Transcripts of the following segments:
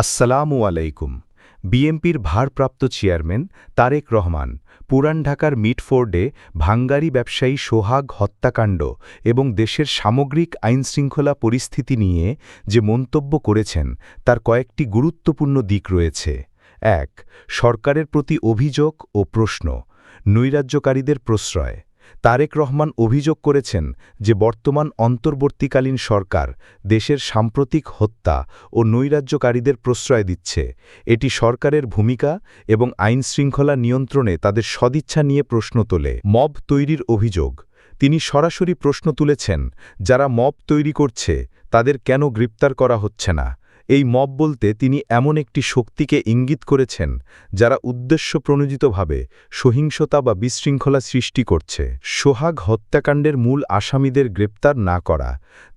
আসসালামু আলাইকুম। বিএমপির ভারপ্রাপ্ত চেয়ারম্যান তারেক রহমান, পুরান ঢাকার মিটফোর্ডে ভাঙ্গারি ব্যবসায়ী সোহাগ হত্যাকাণ্ড এবং দেশের সামগ্রিক আইনশৃঙ্খলা পরিস্থিতি নিয়ে যে মন্তব্য করেছেন, তার কয়েকটি গুরুত্বপূর্ণ দিক রয়েছে। এক, সরকারের প্রতি অভিযোগ ও প্রশ্ন, নৈরাজ্যকারীদের প্রশ্রয়। তারেক রহমান অভিযোগ করেছেন যে বর্তমান অন্তর্বর্তীকালীন সরকার দেশের সাম্প্রতিক হত্যা ও নৈরাজ্যকারীদের প্রশ্রয় দিচ্ছে। এটি সরকারের ভূমিকা এবং আইনশৃঙ্খলা নিয়ন্ত্রণে তাদের সদিচ্ছা নিয়ে প্রশ্ন তোলে। মব তৈরির অভিযোগ। তিনি সরাসরি প্রশ্ন তুলেছেন, যারা মব তৈরি করছে, তাদের কেন গ্রেপ্তার করা হচ্ছে না? এই মব বলতে তিনি এমন একটি শক্তিকে ইঙ্গিত করেছেন, যারা উদ্দেশ্যপ্রণোদিতভাবে সহিংসতা বা বিশৃঙ্খলা সৃষ্টি করছে। সোহাগ হত্যাকাণ্ডের মূল আসামিদের গ্রেপ্তার না করা।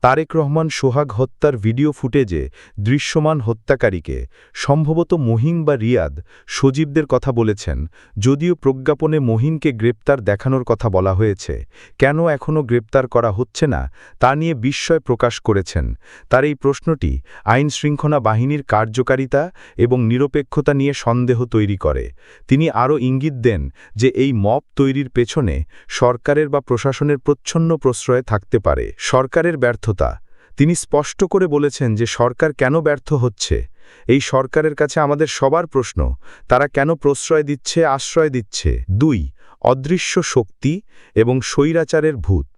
তারেক রহমান সোহাগ হত্যার ভিডিও ফুটেজে দৃশ্যমান হত্যাকারীকে, সম্ভবত মহিন বা রিয়াদ, সজীবদের কথা বলেছেন, যদিও প্রজ্ঞাপনে মহিনকে গ্রেপ্তার দেখানোর কথা বলা হয়েছে। কেন এখনও গ্রেপ্তার করা হচ্ছে না, তা নিয়ে বিস্ময় প্রকাশ করেছেন। তার এই প্রশ্নটি আইন শৃঙ্খলা বাহিনীর কার্যকারিতা এবং নিরপেক্ষতা নিয়ে সন্দেহ তৈরি করে। তিনি আরও ইঙ্গিত দেন যে এই মপ তৈরির পেছনে সরকারের বা প্রশাসনের প্রচ্ছন্ন প্রশ্রয় থাকতে পারে। সরকারের ব্যর্থতা। তিনি স্পষ্ট করে বলেছেন যে সরকার কেন ব্যর্থ হচ্ছে। এই সরকারের কাছে আমাদের সবার প্রশ্ন, তারা কেন প্রশ্রয় দিচ্ছে, আশ্রয় দিচ্ছে? দুই, অদৃশ্য শক্তি এবং স্বৈরাচারের ভূত।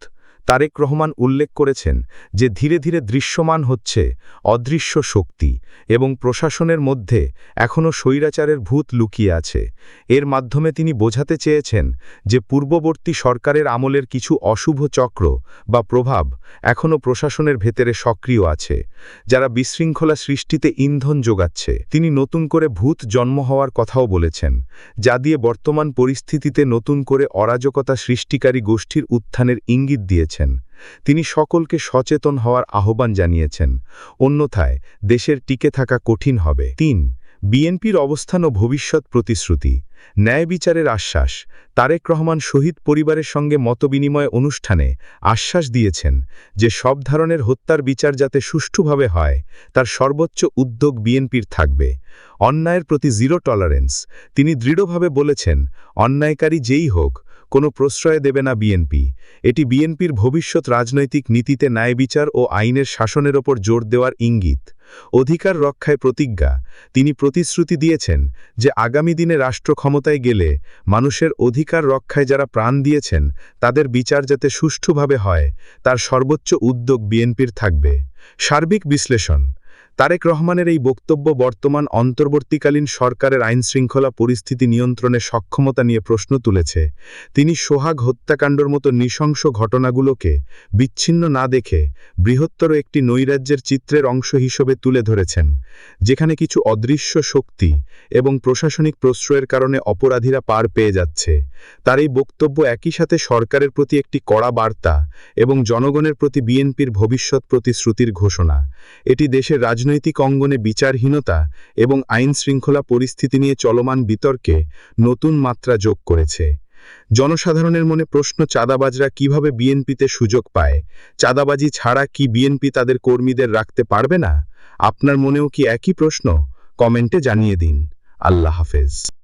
তারেক রহমান উল্লেখ করেছেন যে ধীরে ধীরে দৃশ্যমান হচ্ছে অদৃশ্য শক্তি এবং প্রশাসনের মধ্যে এখনও স্বৈরাচারের ভূত লুকিয়ে আছে। এর মাধ্যমে তিনি বোঝাতে চেয়েছেন যে পূর্ববর্তী সরকারের আমলের কিছু অশুভ চক্র বা প্রভাব এখনও প্রশাসনের ভেতরে সক্রিয় আছে, যারা বিশৃঙ্খলা সৃষ্টিতে ইন্ধন যোগাচ্ছে। তিনি নতুন করে ভূত জন্ম হওয়ার কথাও বলেছেন, যা দিয়ে বর্তমান পরিস্থিতিতে নতুন করে অরাজকতা সৃষ্টিকারী গোষ্ঠীর উত্থানের ইঙ্গিত দিয়েছেন। তিনি সকলকে সচেতন হওয়ার আহ্বান জানিয়েছেন। অন্যথায় দেশের টিকে থাকা কঠিন হবে। তিন, বিএনপির অবস্থান ও ভবিষ্যৎ প্রতিশ্রুতি। ন্যায় বিচারের আশ্বাস। তারেক রহমান শহীদ পরিবারের সঙ্গে মতবিনিময় অনুষ্ঠানে আশ্বাস দিয়েছেন যে সব ধরনের হত্যার বিচার যাতে সুষ্ঠুভাবে হয়, তার সর্বোচ্চ উদ্যোগ বিএনপির থাকবে। অন্যায়ের প্রতি জিরো টলারেন্স। তিনি দৃঢ়ভাবে বলেছেন, অন্যায়কারী যেই হোক কোনো প্রশ্রয় দেবে না বিএনপি। এটি বিএনপির ভবিষ্যৎ রাজনৈতিক নীতিতে ন্যায় বিচার ও আইনের শাসনের ওপর জোর দেওয়ার ইঙ্গিত। অধিকার রক্ষায় প্রতিজ্ঞা। তিনি প্রতিশ্রুতি দিয়েছেন যে আগামী দিনে রাষ্ট্র ক্ষমতায় গেলে মানুষের অধিকার রক্ষায় যারা প্রাণ দিয়েছেন, তাদের বিচার যাতে সুষ্ঠুভাবে হয়, তার সর্বোচ্চ উদ্যোগ বিএনপির থাকবে। সার্বিক বিশ্লেষণ। তারেক রহমানের এই বক্তব্য বর্তমান অন্তর্বর্তীকালীন সরকারের আইনশৃঙ্খলা পরিস্থিতি নিয়ন্ত্রণে সক্ষমতা নিয়ে প্রশ্ন তুলেছে। তিনি সোহাগ হত্যাকাণ্ডর মতো নৃশংস ঘটনাগুলোকে বিচ্ছিন্ন না দেখে বৃহত্তর একটি নৈরাজ্যের চিত্রের অংশ হিসেবে তুলে ধরেছেন, যেখানে কিছু অদৃশ্য শক্তি এবং প্রশাসনিক প্রশ্রয়ের কারণে অপরাধীরা পার পেয়ে যাচ্ছে। তার এই বক্তব্য একই সাথে সরকারের প্রতি একটি কড়া বার্তা এবং জনগণের প্রতি বিএনপির ভবিষ্যৎ প্রতিশ্রুতির ঘোষণা। এটি দেশের রাজনৈতিক অঙ্গনে বিচারহীনতা এবং আইন শৃঙ্খলা পরিস্থিতি নিয়ে চলমান বিতর্কে নতুন মাত্রা যোগ করেছে। জনসাধারণের মনে প্রশ্ন, চাঁদাবাজরা কীভাবে বিএনপিতে সুযোগ পায়? চাঁদাবাজি ছাড়া কি বিএনপি তাদের কর্মীদের রাখতে পারবে না? আপনার মনেও কি একই প্রশ্ন? কমেন্টে জানিয়ে দিন। আল্লাহ হাফেজ।